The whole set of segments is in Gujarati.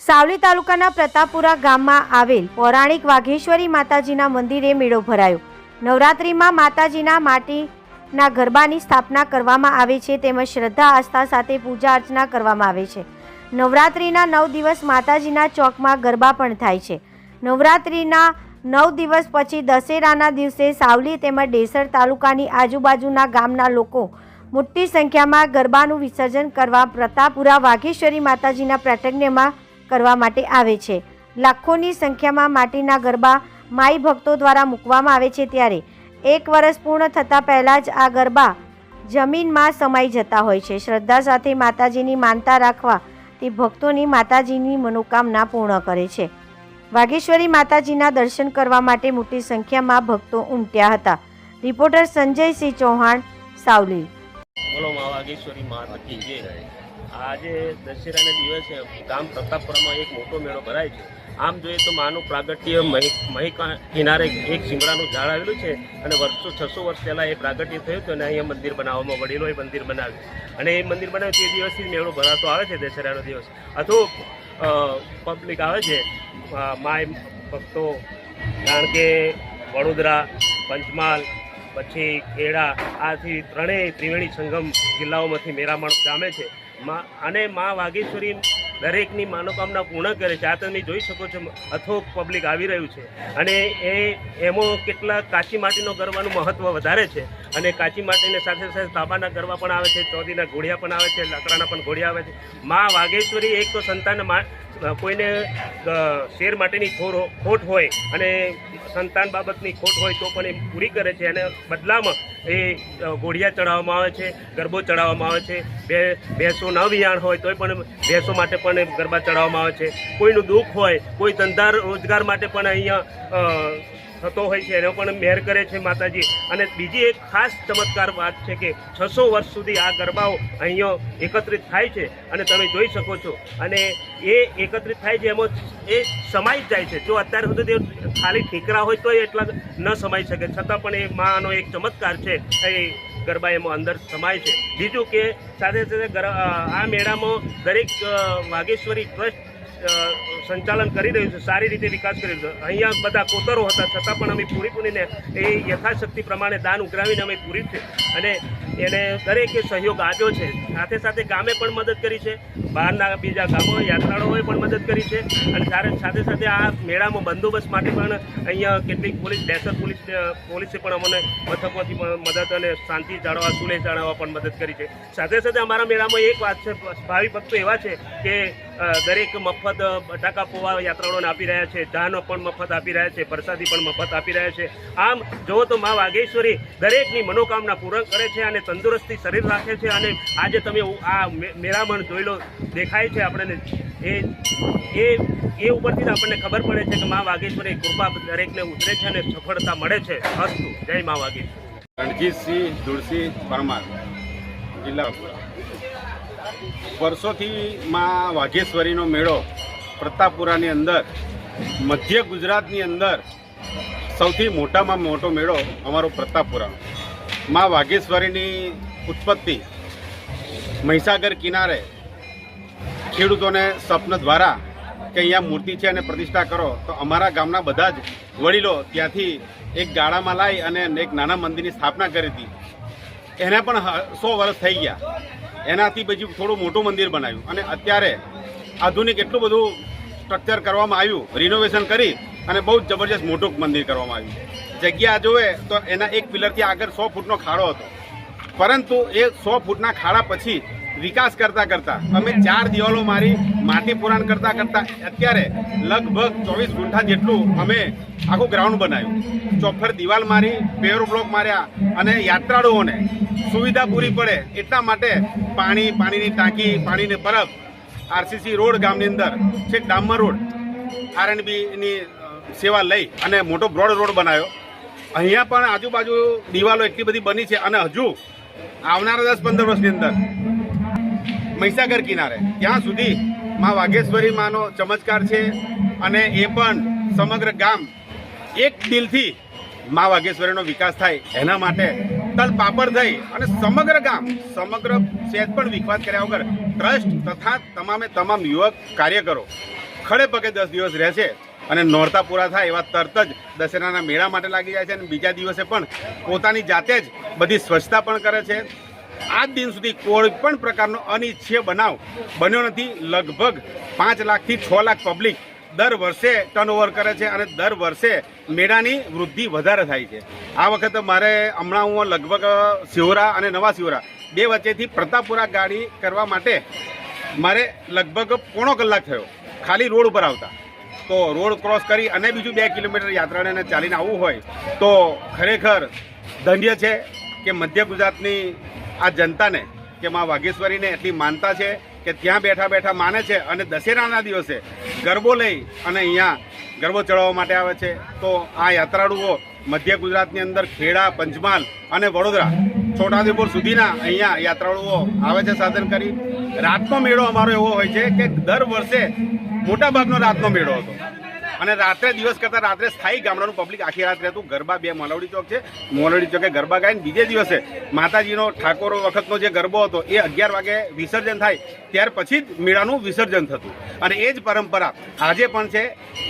સાવલી તાલુકાના પ્રતાપપુરા ગામમાં આવેલ પૌરાણિક વાઘેશ્વરી માતાજીના મંદિરે મેળો ભરાયો. નવરાત્રિમાં માતાજીના માટીના ગરબાની સ્થાપના કરવામાં આવે છે તેમજ શ્રદ્ધા, આસ્થા સાથે પૂજા અર્ચના કરવામાં આવે છે. નવરાત્રિના નવ દિવસ માતાજીના ચોકમાં ગરબા પણ થાય છે. નવરાત્રિના નવ દિવસ પછી દશેરાના દિવસે સાવલી તેમજ ડેસર તાલુકાની આજુબાજુના ગામના લોકો મોટી સંખ્યામાં ગરબાનું વિસર્જન કરવા પ્રતાપુરા વાઘેશ્વરી માતાજીના પ્રાટગ્યમાં કરવા માટે આવે છે. લાખોની સંખ્યામાં માટીના ગરબા માઈ ભક્તો દ્વારા મૂકવામાં આવે છે ત્યારે એક વર્ષ પૂર્ણ થતાં પહેલાં જ આ ગરબા જમીનમાં સમાઈ જતા હોય છે. શ્રદ્ધા સાથે માતાજીની માનતા રાખવા તે ભક્તોની માતાજીની મનોકામના પૂર્ણ કરે છે. વાઘેશ્વરી માતાજીના દર્શન કરવા માટે મોટી સંખ્યામાં ભક્તો ઉમટ્યા હતા. રિપોર્ટર સંજયસિંહ ચૌહાણ, સાવલી. બોલો મા વાઘેશ્વરી માતા આજે દશેરાના દિવસે ગામ પ્રતાપપુરામાં એક મોટો મેળો ભરાય છે. આમ જોઈએ તો માનું પ્રાગટ્ય મહી કિનારે એક શિમરાનું ઝાડ આવેલું છે અને વર્ષો, છસો વર્ષ પહેલાં એ પ્રાગટ્ય થયું હતું અને અહીંયા મંદિર બનાવવામાં વડીલો એ મંદિર બનાવ્યું. અને એ મંદિર બનાવ્યું તે દિવસથી મેળો ભરાતો આવે છે દશેરાનો દિવસ. અથવા પબ્લિક આવે છે માય ભક્તો, કારણ કે વડોદરા, પંચમહાલ, પછી ખેડા, આથી ત્રણેય ત્રિવેણી સંગમ જિલ્લાઓમાંથી મેરામણ જામે છે. મા અને મા વાગેશ્વરી દરેકની મનોકામના પૂર્ણ કરે છે. આ તમે જોઈ શકો છો અથોક પબ્લિક આવી રહ્યું છે. અને એ, એમાં કેટલા કાચી માટીનો ગરબાનું મહત્ત્વ વધારે છે. અને કાચી માટીને સાથે સાથે તાંબાના ગરબા પણ આવે છે ચોદીના ઘોડિયા પણ આવે છે, લાકડાના પણ ઘોડિયા આવે છે. મા વાઘેશ્વરી એક તો સંતાન કોઈને શેર માટેની ખોર, ખોટ હોય અને સંતાન બાબતની ખોટ હોય તો પણ એ પૂરી કરે છે. અને બદલામાં એ ઘોડિયા ચડાવવામાં આવે છે, ગરબો ચડાવવામાં આવે છે. બે, ભેંસો ન વિયાણ હોય તોય પણ ભેંસો માટે પણ ગરબા ચડાવવામાં આવે છે. કોઈનું દુઃખ હોય, કોઈ ધંધા રોજગાર માટે પણ અહીંયા થતો હોય છે. એનો પણ મહેર કરે છે માતાજી. અને બીજી એક ખાસ ચમત્કાર વાત છે કે છસો વર્ષ સુધી આ ગરબાઓ અહીંયા એકત્રિત થાય છે અને તમે જોઈ શકો છો. અને એ એકત્રિત થાય છે એમાં એ સમાઈ જાય છે. જો અત્યાર સુધી ખાલી ઠીકરા હોય તો એટલા ન સમાઈ શકે. છતાં પણ એ માનો એક ચમત્કાર છે. એ ગરબા એમાં અંદર સમાય છે. બીજું કે સાથે સાથે આ મેળામાં દરેક વાઘેશ્વરી ટ્રસ્ટ સંચાલન કરી રહ્યું છે, સારી રીતે વિકાસ કરી રહ્યું છે. અહીંયા બધા કોતરો હતા, છતાં પણ અમે પૂરી પૂરીને એ યથાશક્તિ પ્રમાણે દાન ઉઘરાવીને અમે પૂરી છે. અને એને દરેકે સહયોગ આપ્યો છે. સાથે સાથે ગામે પણ મદદ કરી છે. બહારના બીજા ગામો, યાત્રાળુઓએ પણ મદદ કરી છે. અને સાથે સાથે આ મેળામાં બંદોબસ્ત માટે પણ અહીંયા કેટલીક પોલીસ, ડેસર પોલીસ પોલીસે પણ અમને મથકમાંથી મદદ અને શાંતિ જાળવવા સુલે જાળવવા પણ મદદ કરી છે. સાથે સાથે અમારા મેળામાં એક વાત છે, ભાવિ ભક્તો એવા છે કે દરેક મફત બટાકા પૌવા યાત્રાળુઓને આપી રહ્યા છે ચાનો પણ મફત આપી રહ્યા છે પ્રસાદી પણ મફત આપી રહ્યા છે. આમ, જુઓ તો મા વાઘેશ્વરી દરેકની મનોકામના પૂર્ણ કરે છે અને તંદુરસ્તી શરીર રાખે છે અને આજે તમે આ મે- મેળામણ જોઈ લો, દેખાય છે આપણને. એ એ એ ઉપરથી આપણને ખબર પડે છે કે મા વાઘેશ્વરી કૃપા દરેકને ઉતરે છે અને સફળતા મળે છે. અસ્તુ. જય મા વાઘેશ્વરી. રણજીતસિંહ તુલસી પરમાર. જિલ્લા વર્ષોથી માં વાઘેશ્વરીનો મેળો પ્રતાપપુરાની અંદર, મધ્ય ગુજરાતની અંદર સૌથી મોટામાં મોટો મેળો અમારો પ્રતાપપુરાનો. માં વાઘેશ્વરીની ઉત્પત્તિ મહીસાગર કિનારે ખેડૂતોને સ્વપ્ન દ્વારા કે અહીંયા મૂર્તિ છે અને પ્રતિષ્ઠા કરો, તો અમારા ગામના બધા જ વડીલો ત્યાંથી એક ગાળામાં લાવી અને એક નાના મંદિરની સ્થાપના કરી હતી. એને પણ સો વર્ષ થઈ ગયા. એનાથી પછી થોડું મોટું મંદિર બનાવ્યું. અને અત્યારે આધુનિક એટલું બધું સ્ટ્રક્ચર કરવામાં આવ્યું રિનોવેશન કરી અને બહુ જ જબરજસ્ત મોટું મંદિર કરવામાં આવ્યું. જગ્યા જોવે તો એના એક પિલરથી આગળ સો ફૂટનો ખાડો હતો. પરંતુ એ સો ફૂટના ખાડા પછી વિકાસ કરતા કરતા. અમે ચાર દિવાલો મારી માટી પુરાણ કરતા કરતા અત્યારે લગભગ ચોવીસ ગુંઠા જેટલું અમે આખું ગ્રાઉન્ડ બનાવ્યું. ચોફર દિવાલ મારી પેવર બ્લોક માર્યા અને યાત્રાળુઓને સુવિધા પૂરી પડે એટલા માટે પાણી, પાણીની ટાંકી, પાણીની બરફ આરસીસી રોડ ગામની અંદર, છેક ડામર રોડ આરએનબીની સેવા લઈ અને મોટો બ્રોડ રોડ બનાવ્યો. અહીંયા પણ આજુબાજુ દિવાલો એટલી બધી બની છે અને હજુ આવનારા દસ પંદર વર્ષની અંદર મહીસાગર કિનારે. ત્યાં સુધી માં વાઘેશ્વરી માનો ચમત્કાર છે અને એ પણ સમગ્ર ગામ એક દિલથી માં વાઘેશ્વરીનો વિકાસ થાય એના માટે તલ પાપડ થઈ અને સમગ્ર ગામ, સમગ્ર શહેર પણ વિખવાદ કર્યા વગર ટ્રસ્ટ તથા તમામે તમામ યુવક કાર્યકરો ખડે પગે દસ દિવસ રહેશે અને નોરતા પૂરા થાય એવા તરત જ દશેરાના મેળા માટે લાગી જાય છે અને બીજા દિવસે પણ પોતાની જાતે જ બધી સ્વચ્છતા પણ કરે છે. આજ દિન સુધી કોઈ પણ પ્રકારનો અનિચ્છીય બનાવ બન્યો નથી. લગભગ પાંચ લાખથી છ લાખ પબ્લિક દર વર્ષે ટર્નઓવર કરે છે અને દર વર્ષે મેળાની વૃદ્ધિ વધારે થાય છે. આ વખતે મારે હમણાં હું લગભગ સિવરા અને નવા સિવરા બે વચ્ચેથી પ્રતાપપુરા ગાડી કરવા માટે મારે લગભગ પોણો કલાક થયો. ખાલી રોડ ઉપર આવતા. તો રોડ ક્રોસ કરી અને બીજું બે કિલોમીટર યાત્રાને ચાલીને આવવું હોય તો ખરેખર ધન્ય છે કે મધ્ય ગુજરાતની આ જનતાને કે માં વાઘેશ્વરીને એટલી માનતા છે કે ત્યાં બેઠા બેઠા માને છે અને દશેરાના દિવસે ગરબો લઈ અને અહીંયા ગરબો ચડાવવા માટે આવે છે. તો આ યાત્રાળુઓ મધ્ય ગુજરાતની અંદર ખેડા, પંચમહાલ અને વડોદરા, છોટાઉદેપુર સુધીના અહીંયા યાત્રાળુઓ આવે છે સાધન કરી. રાતનો મેળો અમારો એવો હોય છે કે દર વર્ષે મોટાભાગનો રાતનો મેળો હતો. અને રાત્રે દિવસ કરતાં રાત્રે સ્થાયી ગામડાનું પબ્લિક આખી રાત રહેતું ગરબા બે મોલવડી ચોક છે. મોલવડી ચોકે ગરબા ગાઈને બીજે દિવસે માતાજીનો ઠાકોરો વખતનો જે ગરબો હતો, એ અગિયાર વાગે વિસર્જન થાય. ત્યાર પછી જ મેળાનું વિસર્જન થતું. અને એ જ પરંપરા આજે પણ છે.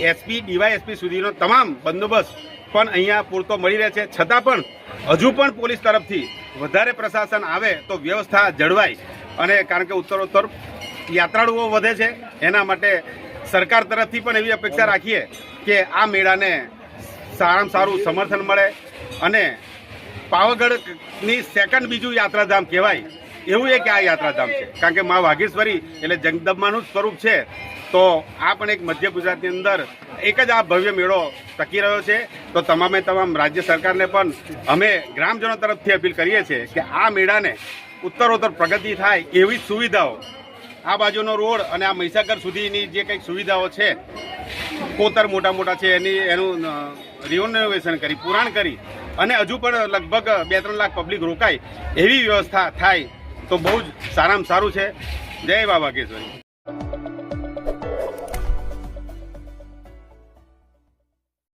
એસપી ડીવાયએસપી સુધીનો તમામ બંદોબસ્ત પણ અહીંયા પૂરતો મળી રહે છે. છતાં પણ હજુ પણ પોલીસ તરફથી વધારે પ્રશાસન આવે તો વ્યવસ્થા જળવાય. અને કારણ કે ઉત્તરોત્તર યાત્રાળુઓ વધે છે, એના માટે સરકાર તરફથી પણ એવી અપેક્ષા રાખીએ કે આ મેળાને સારામાં સારું સમર્થન મળે અને પાવાગઢની સેકન્ડ બીજું યાત્રાધામ કહેવાય, એવું એક આ યાત્રાધામ છે. કારણ કે મા વાઘેશ્વરી એટલે જગદંબાનું સ્વરૂપ છે. તો આ પણ એક મધ્ય ગુજરાતની અંદર એક જ આ ભવ્ય મેળો ટકી રહ્યો છે. તો તમામે તમામ રાજ્ય સરકારને પણ અમે ગ્રામજનો તરફથી અપીલ કરીએ છીએ કે આ મેળાને ઉત્તરોત્તર પ્રગતિ થાય એવી સુવિધાઓ આ બાજુનો રોડ અને આ મહીસાગર સુધીની જે કંઈક સુવિધાઓ છે, કોતર મોટા મોટા છે, એની, એનું રિનોવેશન કરી, પુરાણ કરી, અને હજુ પણ લગભગ બે ત્રણ લાખ પબ્લિક રોકાય એવી વ્યવસ્થા થાય, તો બહુ જ સારામાં સારું છે. જય બાબા કેશ્વરી.